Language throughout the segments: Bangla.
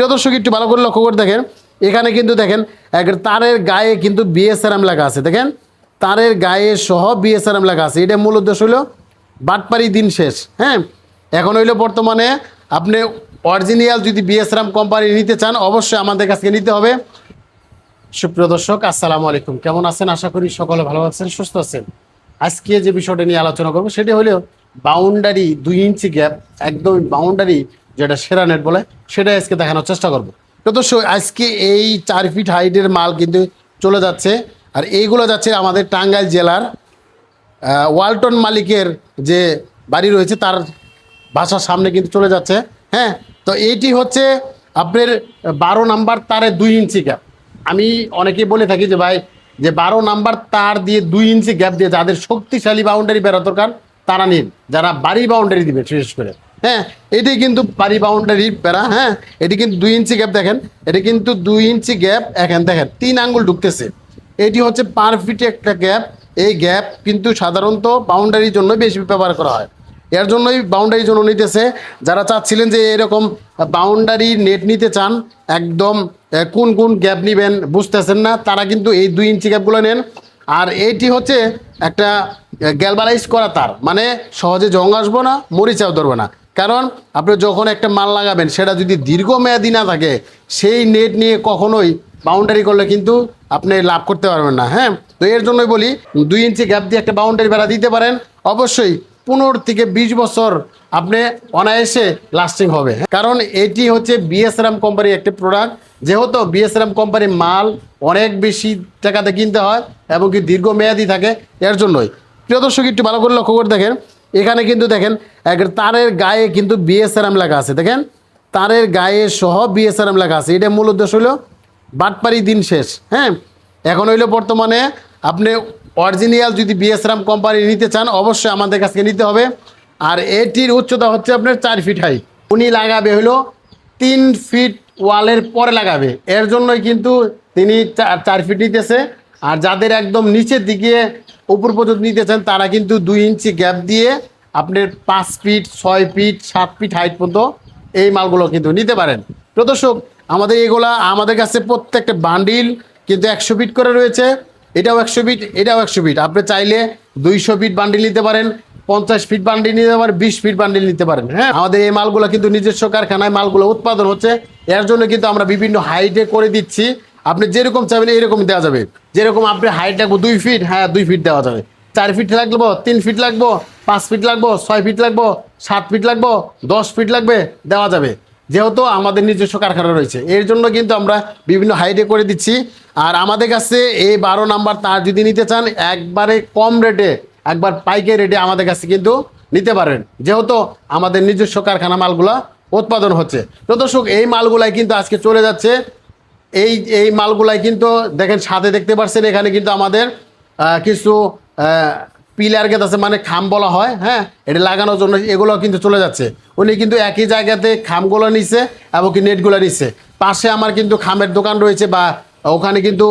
প্রিয় দর্শক, একটু ভালো করে লক্ষ্য করে দেখেন। এখানে কিন্তু দেখেন, এক তারের গায়ে কিন্তু বিএসআরএম লেখা আছে। দেখেন, তারের গায়ে সহ বিএসআরএম লেখা আছে। এটা মূল উদ্দেশ্য হলো বাটপারি দিন শেষ হ্যাঁ? এখন হইল বর্তমানে, আপনি অরিজিনাল যদি বিএসআরএম কোম্পানি নিতে চান, অবশ্যই আমাদের কাছ নিতে হবে। সুপ্রিয় দর্শক, আসসালামু আলাইকুম। কেমন আছেন? আশা করি সকলে ভালো আছেন, সুস্থ আছেন। আজকে যে বিষয়টা নিয়ে আলোচনা করব, সেটি হলো বাউন্ডারি দুই ইঞ্চি গ্যাপ একদম বাউন্ডারি যেটা সেরা নেট বলে, সেটাই আজকে দেখানোর চেষ্টা করব। দর্শক, আজকে এই চার ফিট হাইটের মাল কিন্তু চলে যাচ্ছে। আর এইগুলো যাচ্ছে আমাদের টাঙ্গাইল জেলার ওয়ালটন মালিকের যে বাড়ি রয়েছে, তার বাসার সামনে কিন্তু চলে যাচ্ছে। হ্যাঁ তো এইটি হচ্ছে আপনার বারো নাম্বার তারে দুই ইঞ্চি গ্যাপ আমি অনেকেই বলে থাকি যে, ভাই, যে বারো নাম্বার তার দিয়ে দুই ইঞ্চি গ্যাপ দিয়ে যাদের শক্তিশালী বাউন্ডারি বেরো দরকার, তারা নিন। যারা বাড়ি বাউন্ডারি দিবে, বিশেষ করে। হ্যাঁ এটি কিন্তু বাড়ি বাউন্ডারি বেড়া হ্যাঁ এটি কিন্তু দুই ইঞ্চি গ্যাপ দেখেন, এটি কিন্তু দুই ইঞ্চি গ্যাপ এখান দেখেন, তিন আঙ্গুল ঢুকতেছে। এটি হচ্ছে পার ফিটে একটা গ্যাপ এই গ্যাপ কিন্তু সাধারণত বাউন্ডারির জন্য বেশি ব্যবহার করা হয়। এর জন্যই বাউন্ডারির জন্য নিতেছে, যারা চাচ্ছিলেন যে এরকম বাউন্ডারি নেট নিতে চান, একদম কোন কোন গ্যাপ নেবেন বুঝতেছেন না, তারা কিন্তু এই দুই ইঞ্চি গ্যাপগুলো নেন। আর এইটি হচ্ছে একটা গ্যালবালাইজ করা তার মানে সহজে জং আসব না, মরিচাও ধরবে না। কারণ আপনি যখন একটা মাল লাগাবেন, সেটা যদি দীর্ঘমেয়াদী না থাকে, সেই নেট নিয়ে কখনোই বাউন্ডারি করলে কিন্তু আপনি লাভ করতে পারবেন না হ্যাঁ? তো এর জন্যই বলি, দুই ইঞ্চি গ্যাপ দিয়ে একটা বাউন্ডারি বেড়া দিতে পারেন। অবশ্যই পনেরো থেকে বিশ বছর আপনি অনায়াসে লাস্টিং হবে কারণ এটি হচ্ছে বিএসরাম কোম্পানির একটি প্রোডাক্ট যেহেতু বিএসরাম কোম্পানির মাল অনেক বেশি টাকাতে কিনতে হয় এবং কি দীর্ঘমেয়াদী থাকে, এর জন্যই। প্রিয় দর্শক, একটু ভালো করে লক্ষ্য করে দেখেন। এখানে কিন্তু দেখেন এক তারের গায়ে কিন্তু বিএসআরএম লেখা আছে। দেখেন, তারের গায়ে সহ বিএসআরএম লেখা আছে। এটা মূল উদ্দেশ্য হলো, বাটপারি দিন শেষ হ্যাঁ? এখন হইল বর্তমানে, আপনি অরিজিনাল যদি বিএসআরএম কোম্পানি নিতে চান, অবশ্যই আমাদের কাছ নিতে হবে। আর এটির উচ্চতা হচ্ছে আপনার চার ফিট হাই উনি লাগাবে হলো তিন ফিট ওয়ালের পরে লাগাবে। এর জন্যই কিন্তু তিনি চার ফিট নিতেছে। আর যাদের একদম নিচের দিকে উপর পর্যন্ত নিতে চান, তারা কিন্তু দুই ইঞ্চি গ্যাপ দিয়ে আপনার পাঁচ ফিট ছয় ফিট সাত ফিট হাইট পর্যন্ত এই মালগুলো কিন্তু নিতে পারেন। প্রদর্শক আমাদের এগুলা আমাদের কাছে প্রত্যেকটা বান্ডিল কিন্তু একশো ফিট করে রয়েছে। এটাও একশো ফিট এটাও একশো ফিট আপনি চাইলে দুইশো ফিট বান্ডিল নিতে পারেন, পঞ্চাশ ফিট বান্ডিল নিতে পারেন, বিশ ফিট বান্ডিল নিতে পারেন হ্যাঁ? আমাদের এই মালগুলো কিন্তু নিজস্ব কারখানায় মালগুলো উৎপাদন হচ্ছে। এর জন্য কিন্তু আমরা বিভিন্ন হাইটে করে দিচ্ছি। আপনি যেরকম চাইবেন এরকম দেওয়া যাবে। যেরকম আপনি হাইট লাগবো দুই ফিট হ্যাঁ দুই ফিট দেওয়া যাবে। চার ফিট লাগবো, তিন ফিট লাগবো, পাঁচ ফিট লাগবো, ছয় ফিট লাগবো, সাত ফিট লাগবো, দশ ফিট লাগবে, দেওয়া যাবে। যেহেতু আমাদের নিজস্ব কারখানা রয়েছে, এর জন্য কিন্তু আমরা বিভিন্ন হাইটে করে দিচ্ছি। আর আমাদের কাছে এই বারো নাম্বার তার যদি নিতে চান, একবারে কম রেটে একবার পাইকারি রেটে আমাদের কাছে কিন্তু নিতে পারেন। যেহেতু আমাদের নিজস্ব কারখানা মালগুলা উৎপাদন হচ্ছে। তো দর্শক, এই মালগুলাই কিন্তু আজকে চলে যাচ্ছে এই এই মালগুলাই কিন্তু দেখেন সাথে দেখতে পাচ্ছেন এখানে কিন্তু আমাদের কিছু পিলার গেট আছে মানে খাম বলা হয় হ্যাঁ? এটা লাগানোর জন্য এগুলো কিন্তু চলে যাচ্ছে। উনি কিন্তু একই জায়গাতে খামগুলো নিচ্ছে এবং কি নেটগুলো নিচ্ছে পাশে আমার কিন্তু খামের দোকান রয়েছে বা ওখানে কিন্তু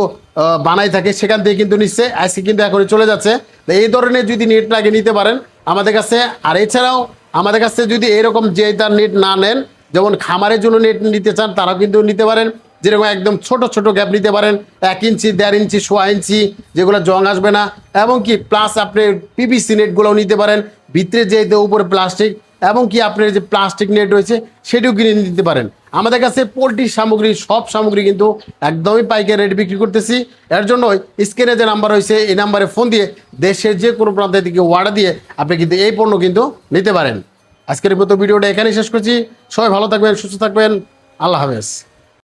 বানাই থাকে, সেখান থেকে কিন্তু নিচ্ছে, আজকে কিন্তু এখন চলে যাচ্ছে। তো এই ধরনের যদি নেট লাগে নিতে পারেন, আমাদের কাছে, আর এছাড়াও আমাদের কাছে যদি এরকম যে তার নেট না নেন, যেমন খামারের জন্য নেট নিতে চান, তারাও কিন্তু নিতে পারেন। যেরকম একদম ছোট ছোট গ্যাপ নিতে পারেন, এক ইঞ্চি, দেড় ইঞ্চি, সোয়া ইঞ্চি, যেগুলো জং আসবে না। এবং কি প্লাস আপনি পিপিসি নেটগুলোও নিতে পারেন, ভিতরে যে উপরে প্লাস্টিক এবং কি আপনার যে প্লাস্টিক নেট রয়েছে, সেটিও কিনে নিতে পারেন। আমাদের কাছে পোলট্রির সামগ্রী, সব সামগ্রী কিন্তু একদমই পাইকারি রেট বিক্রি করতেছি। এর জন্য স্ক্রিনে যে নাম্বার রয়েছে, এই নাম্বারে ফোন দিয়ে দেশের যে কোনো প্রান্তের দিকে অর্ডার দিয়ে আপনি কিন্তু এই পণ্য কিন্তু নিতে পারেন। আজকের মতো ভিডিওটা এখানেই শেষ করছি। সবাই ভালো থাকবেন, সুস্থ থাকবেন। আল্লাহ হাফেজ।